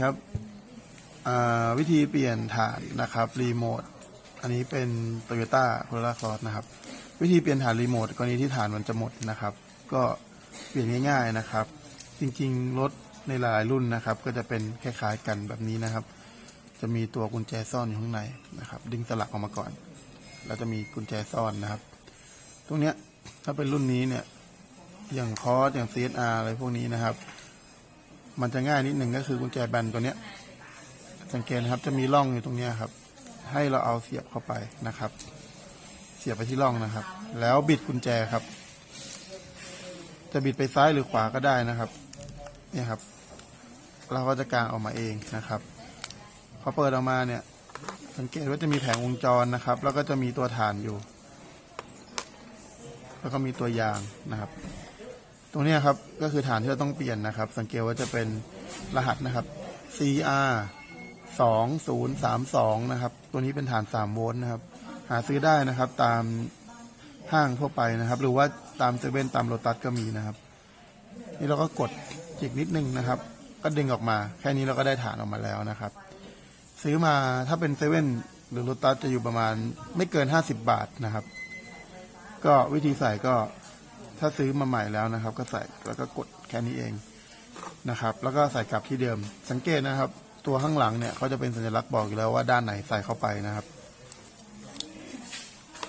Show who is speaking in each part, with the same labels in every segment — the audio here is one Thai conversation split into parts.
Speaker 1: ครับวิธีเปลี่ยนฐานนะครับรีโมทอันนี้เป็น Toyota Corolla Cross นะครับ วิธีเปลี่ยนฐานรีโมทกรณีที่ฐานมันจะหมดนะครับ ก็เปลี่ยนง่ายๆนะครับ จริงๆ รถในหลายรุ่นนะครับ ก็จะเป็นคล้ายๆกันแบบนี้นะครับ จะมีตัวกุญแจซ่อนอยู่ข้างในนะครับ ดึงสลักออกมาก่อน แล้วจะมีกุญแจซ่อนนะครับ ตรงเนี้ยถ้าเป็นรุ่นนี้เนี่ยอย่างคอสอย่าง CSR อะไรพวกนี้นะครับ มันจะง่ายนิดหนึ่งก็คือกุญแจแบนตัวเนี้ย สังเกตนะครับจะมีร่องอยู่ตรงเนี้ยครับ ให้เราเอาเสียบเข้าไปนะครับ เสียบไปที่ร่องนะครับ แล้วบิดกุญแจครับ จะบิดไปซ้ายหรือขวาก็ได้นะครับเนี่ยครับ เราก็จะกางออกมาเองนะครับพอเปิดออกมาเนี่ย สังเกตว่าจะมีแผงวงจรนะครับ แล้วก็จะมีตัวฐานอยู่ แล้วก็มีตัวยางนะครับ ตรงนี้ครับก็คือฐานที่เราต้องเปลี่ยนนะครับ สังเกตว่าจะเป็นรหัสนะครับ CR สองศูนย์สามสองนะครับ ตัวนี้เป็นฐานสามโวลต์นะครับ หาซื้อได้นะครับ ตามห้างทั่วไปนะครับ หรือว่าตามเซเว่นตามโลตัสก็มีนะครับ นี่เราก็กดจิกนิดนึงนะครับ ก็ดึงออกมา แค่นี้เราก็ได้ฐานออกมาแล้วนะครับ ซื้อมาถ้าเป็นเซเว่นหรือโลตัสจะอยู่ประมาณไม่เกินห้าสิบบาทนะครับ ก็วิธีใส่ก็ ถ้าซื้อมาใหม่แล้วนะครับ ก็ใส่แล้วก็กดแค่นี้เองนะครับ แล้วก็ใส่กลับที่เดิม สังเกตนะครับ ตัวข้างหลังเนี่ยเขาจะเป็นสัญลักษณ์บอกอยู่แล้วว่าด้านไหนใส่เข้าไปนะครับ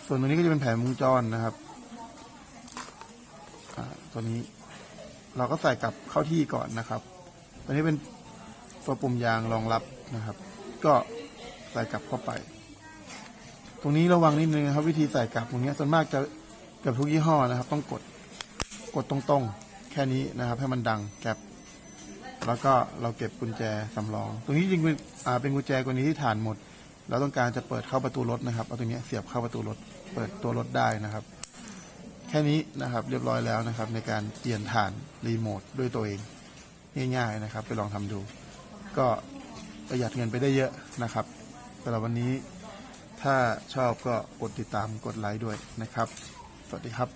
Speaker 1: ส่วนตรงนี้ก็จะเป็นแผงวงจรนะครับตัวนี้เราก็ใส่กลับเข้าที่ก่อนนะครับตัวนี้เป็นตัวปุ่มยางรองรับนะครับ ก็ใส่กลับเข้าไป ตรงนี้ระวังนิดนึงครับ วิธีใส่กลับตรงนี้ส่วนมากจะ เกือบทุกยี่ห้อนะครับ ต้องกดกดตรงๆ แค่นี้นะครับ ให้มันดังแกบแล้วก็เราเก็บกุญแจสำรอง ตรงนี้จริงๆเป็นกุญแจกรณีที่ฐานหมด เราต้องการจะเปิดเข้าประตูรถนะครับเอาตรงนี้เสียบเข้าประตูรถ เปิดตัวรถได้นะครับ แค่นี้นะครับเรียบร้อยแล้วนะครับ ในการเปลี่ยนฐานรีโมทด้วยตัวเองง่ายๆนะครับ ไปลองทำดู ก็ประหยัดเงินไปได้เยอะนะครับสำหรับวันนี้ถ้าชอบก็กดติดตามกดไลค์ด้วยนะครับ วัสดีครับ